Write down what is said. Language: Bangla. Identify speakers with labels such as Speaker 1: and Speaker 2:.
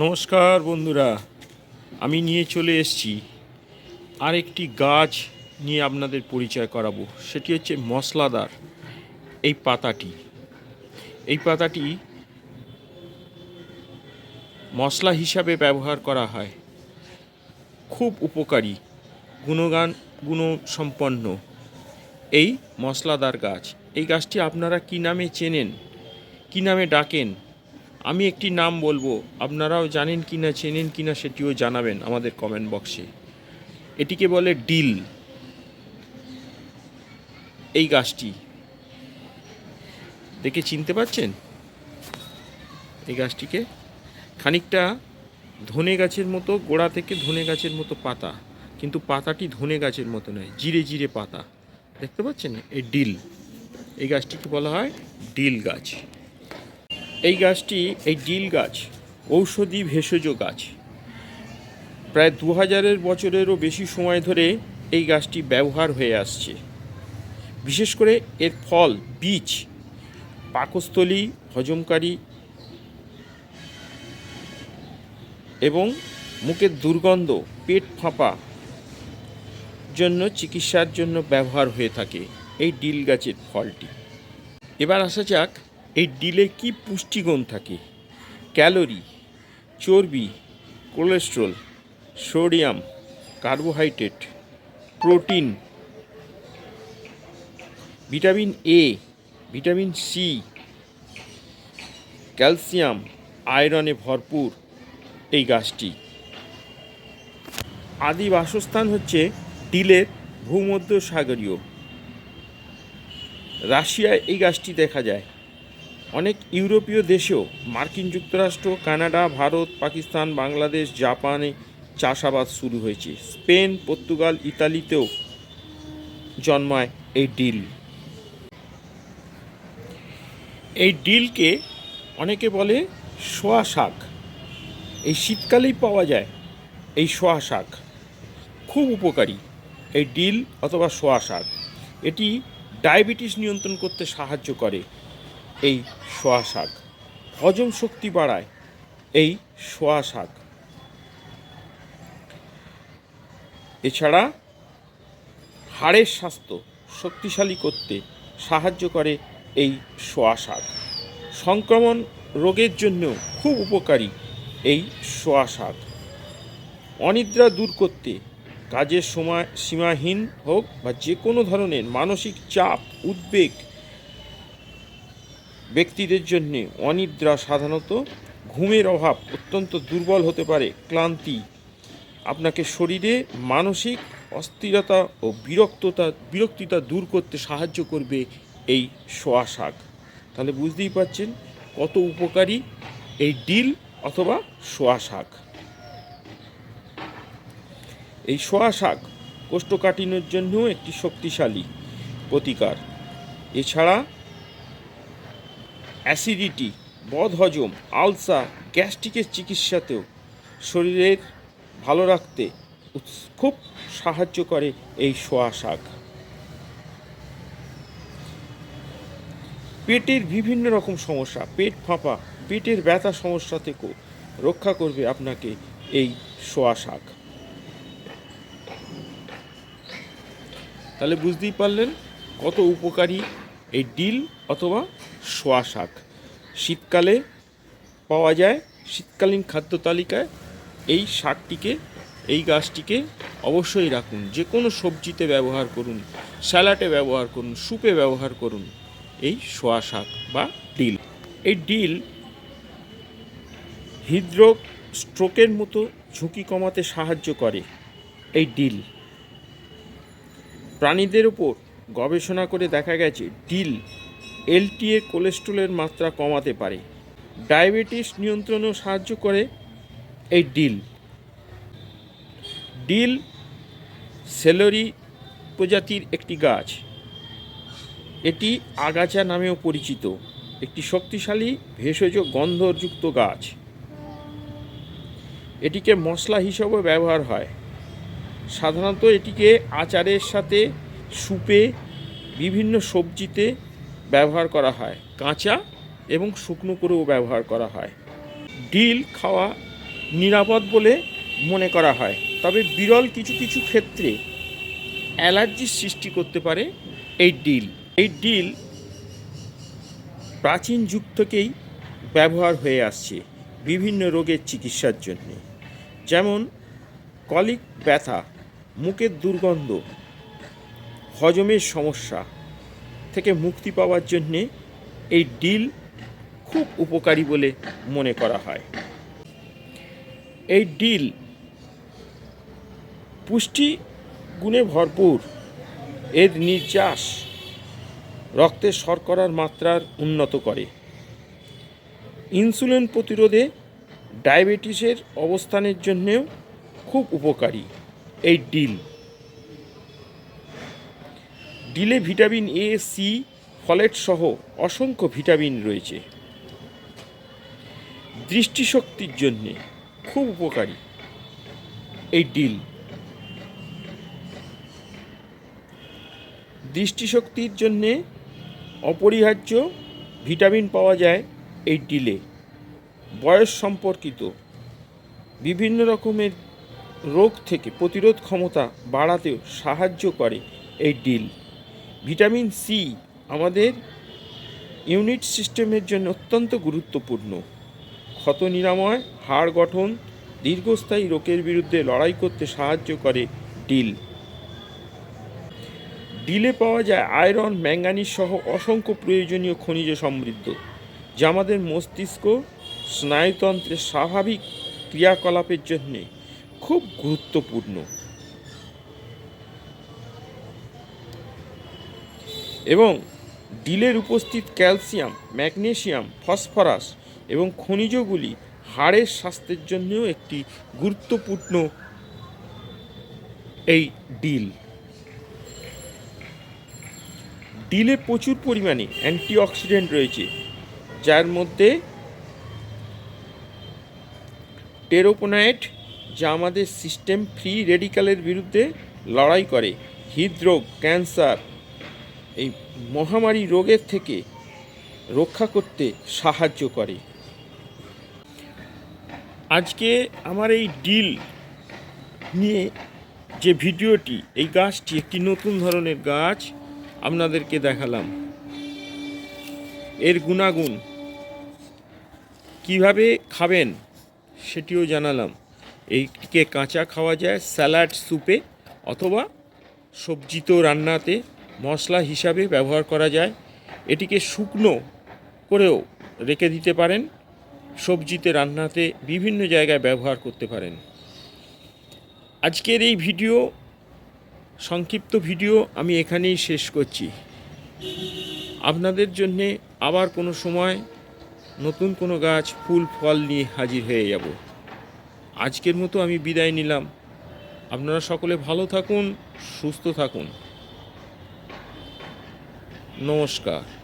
Speaker 1: নমস্কার বন্ধুরা, আমি নিয়ে চলে এসেছি আরেকটি গাছ নিয়ে আপনাদের পরিচয় করাবো। সেটি হচ্ছে মশলাদার এই পাতাটি। এই পাতাটি মশলা হিসাবে ব্যবহার করা হয়। খুব উপকারী, গুণগান, গুণসম্পন্ন এই মশলাদার গাছ। এই গাছটি আপনারা কি নামে চেনেন, কি নামে ডাকেন আমি একটি নাম বলব, আপনারাও জানেন কি না চেনেন কি না সেটিও জানাবেন আমাদের কমেন্ট বক্সে এটিকে বলে ডিল। এই গাছটি। দেখে চিনতে পারছেন? এই গাছটিকে খানিকটা ধনে গাছের মতো, গোড়া থেকে ধনে গাছের মতো পাতা, কিন্তু পাতাটি ধনে গাছের মতো নয়, জিরে জিরে পাতা। দেখতে পাচ্ছেন? এই ডিল। এই গাছটিকে বলা হয় ডিল গাছ। এই গাছটি এই ডিল গাছ, ঔষধি ভেষজ গাছ। প্রায় দু হাজারের বছরেরও বেশি সময় ধরে এই গাছটি ব্যবহার হয়ে আসছে। বিশেষ করে এর ফল, বীজ, পাকস্থলী, হজমকারী এবং মুখের দুর্গন্ধ, পেট ফাঁপা জন্য চিকিৎসার জন্য ব্যবহার হয়ে থাকে এই ডিল গাছের ফলটি। এবার আসা যাক এই ডিলে কি পুষ্টিগুণ থাকে? ক্যালোরি, চর্বি, cholesterol, sodium, carbohydrate, protein, vitamin A vitamin C calcium, আয়রনে ভরপুর এই গাছটি। আদি বাসস্থান হচ্ছে ডিলের ভূমধ্য সাগরীয় রাশিয়ায় এই গাছটি দেখা যায়। অনেক ইউরোপীয় দেশেও মার্কিন যুক্তরাষ্ট্র, কানাডা, ভারত, পাকিস্তান, বাংলাদেশ, জাপানে চাষাবাদ শুরু হয়েছে। স্পেন, পর্তুগাল, ইতালিতেও জন্মায় এই ডিল। এই ডিলকে অনেকে বলে সোয়া শাক। এই শীতকালেই পাওয়া যায় এই সোয়া শাক। খুব উপকারী এই ডিল অথবা সোয়া শাক। এটি ডায়াবেটিস নিয়ন্ত্রণ করতে সাহায্য করে। এই সোয়া শাক। হজম শক্তি বাড়ায় এই সোয়া শাক। এছাড়া হাড়ের স্বাস্থ্য শক্তিশালী করতে সাহায্য করে এই সোয়া শাক। সংক্রমণ রোগের জন্য খুব উপকারী এই সোয়া শাক। অনিদ্রা দূর করতে কাজের সময় সীমাহীন হোক বা যে কোনো ধরনের মানসিক চাপ, উদ্বেগ ব্যক্তিদের জন্য অনিদ্রা সাধারণত ঘুমের অভাব অত্যন্ত দুর্বল হতে পারে, ক্লান্তি। আপনাকে শরীরে মানসিক অস্থিরতা ও বিরক্ততা, বিরক্তিতা দূর করতে সাহায্য করবে এই সোয়া শাক। তাহলে বুঝতেই পারছেন কত উপকারী এই ডিল অথবা সোয়া শাক। এই সোয়া শাক কোষ্ঠকাঠিন্যের জন্য একটি শক্তিশালী প্রতিকার। এছাড়া অ্যাসিডিটি, বদহজম আলসার গ্যাস্ট্রিকের চিকিৎসাতেও শরীরের ভালো রাখতে খুব সাহায্য করে এই সোয়া শাক। পেটের বিভিন্ন রকম সমস্যা, পেট ফাঁপা, পেটের ব্যথা সমস্যা থেকেও রক্ষা করবে আপনাকে এই সোয়া শাক। তাহলে বুঝতেই পারলেন কত উপকারী এই ডিল অথবা সোয়া শাক। শীতকালে পাওয়া যায় শীতকালীন খাদ্য তালিকায় এই শাকটিকে, এই গাছটিকে অবশ্যই রাখুন। যে কোনো সবজিতে ব্যবহার করুন, স্যালাডে ব্যবহার করুন, স্যুপে ব্যবহার করুন এই সোয়া শাক বা ডিল। এই ডিল হৃদরোগ স্ট্রোকের মতো ঝুঁকি কমাতে সাহায্য করে। এই ডিল প্রাণীদের উপর গবেষণা করে দেখা গেছে, ডিল, এলটিএ কোলেস্ট্রলের মাত্রা কমাতে পারে। ডায়াবেটিস নিয়ন্ত্রণেও সাহায্য করে এই ডিল। ডিল সেলরি প্রজাতির একটি গাছ। এটি আগাছা নামেও পরিচিত। একটি শক্তিশালী, ভেষজ গন্ধযুক্ত গাছ। এটিকে মশলা হিসেবেও ব্যবহার হয়। সাধারণত এটিকে আচারের সাথে স্যুপে বিভিন্ন সবজিতে ব্যবহার করা হয়। কাঁচা এবং শুকনো করেও ব্যবহার করা হয়। ডিল খাওয়া নিরাপদ বলে মনে করা হয়। তবে বিরল কিছু কিছু ক্ষেত্রে অ্যালার্জির সৃষ্টি করতে পারে এই ডিল। এই ডিল প্রাচীন যুগ থেকেই ব্যবহার হয়ে আসছে বিভিন্ন রোগের চিকিৎসার জন্য। যেমন কলিক ব্যথা, মুখের দুর্গন্ধ হজমের সমস্যা থেকে মুক্তি পাওয়ার জন্যে এই ডিল খুব উপকারী বলে মনে করা হয়। এই ডিল পুষ্টি গুণে ভরপুর। এর নির্যাস রক্তে শর্করার মাত্রার উন্নত করে। ইনসুলিন প্রতিরোধে ডায়াবেটিসের অবস্থানের জন্যেও খুব উপকারী এই ডিল। ডিলে ভিটামিন এ, সি, ফলেট সহ অসংখ্য ভিটামিন রয়েছে। দৃষ্টিশক্তির জন্যে খুব উপকারী এই ডিল। দৃষ্টিশক্তির জন্যে অপরিহার্য ভিটামিন পাওয়া যায় এই ডিলে। বয়স সম্পর্কিত বিভিন্ন রকমের রোগ থেকে প্রতিরোধ ক্ষমতা বাড়াতেও সাহায্য করে এই ডিল। ভিটামিন সি আমাদের ইউনিট সিস্টেমের জন্য অত্যন্ত গুরুত্বপূর্ণ। ক্ষত নিরাময়, হাড় গঠন, দীর্ঘস্থায়ী রোগের বিরুদ্ধে লড়াই করতে সাহায্য করে ডিল। ডিলে পাওয়া যায় আয়রন, ম্যাঙ্গানিজ সহ অসংখ্য প্রয়োজনীয় খনিজ সমৃদ্ধ, যা আমাদের মস্তিষ্ক, স্নায়ুতন্ত্রের স্বাভাবিক ক্রিয়াকলাপের জন্যে খুব গুরুত্বপূর্ণ। এবং ডিলের উপস্থিত ক্যালসিয়াম ম্যাগনেশিয়াম ফসফরাস এবং খনিজগুলি হাড়ের স্বাস্থ্যের জন্যও একটি গুরুত্বপূর্ণ এই ডিল। ডিলে প্রচুর পরিমাণে অ্যান্টিঅক্সিডেন্ট রয়েছে, যার মধ্যে টেরোপোনাইট, যা আমাদের সিস্টেম ফ্রি রেডিক্যালের বিরুদ্ধে লড়াই করে, হৃদরোগ, ক্যান্সার এই মহামারী রোগের থেকে রক্ষা করতে সাহায্য করে। আজকে আমার এই ডিল নিয়ে যে ভিডিওটি, এই গাছটি একটি নতুন ধরনের গাছ আপনাদেরকে দেখালাম। এর গুণাগুণ কীভাবে খাবেন সেটিও জানালাম। এইটিকে কাঁচা খাওয়া যায়, স্যালাড, স্যুপে অথবা সবজিতেও রান্নাতে মশলা হিসাবে ব্যবহার করা যায়। এটিকে শুকনো করেও রেখে দিতে পারেন। সবজিতে, রান্নাতে বিভিন্ন জায়গায় ব্যবহার করতে পারেন। আজকের এই ভিডিও, সংক্ষিপ্ত ভিডিও আমি এখানেই শেষ করছি। আপনাদের জন্যে আবার কোনো সময় নতুন কোনো গাছ, ফুল, ফল নিয়ে হাজির হয়ে যাব। আজকের মতো আমি বিদায় নিলাম। আপনারা সকলে ভালো থাকুন, সুস্থ থাকুন। নমস্কার।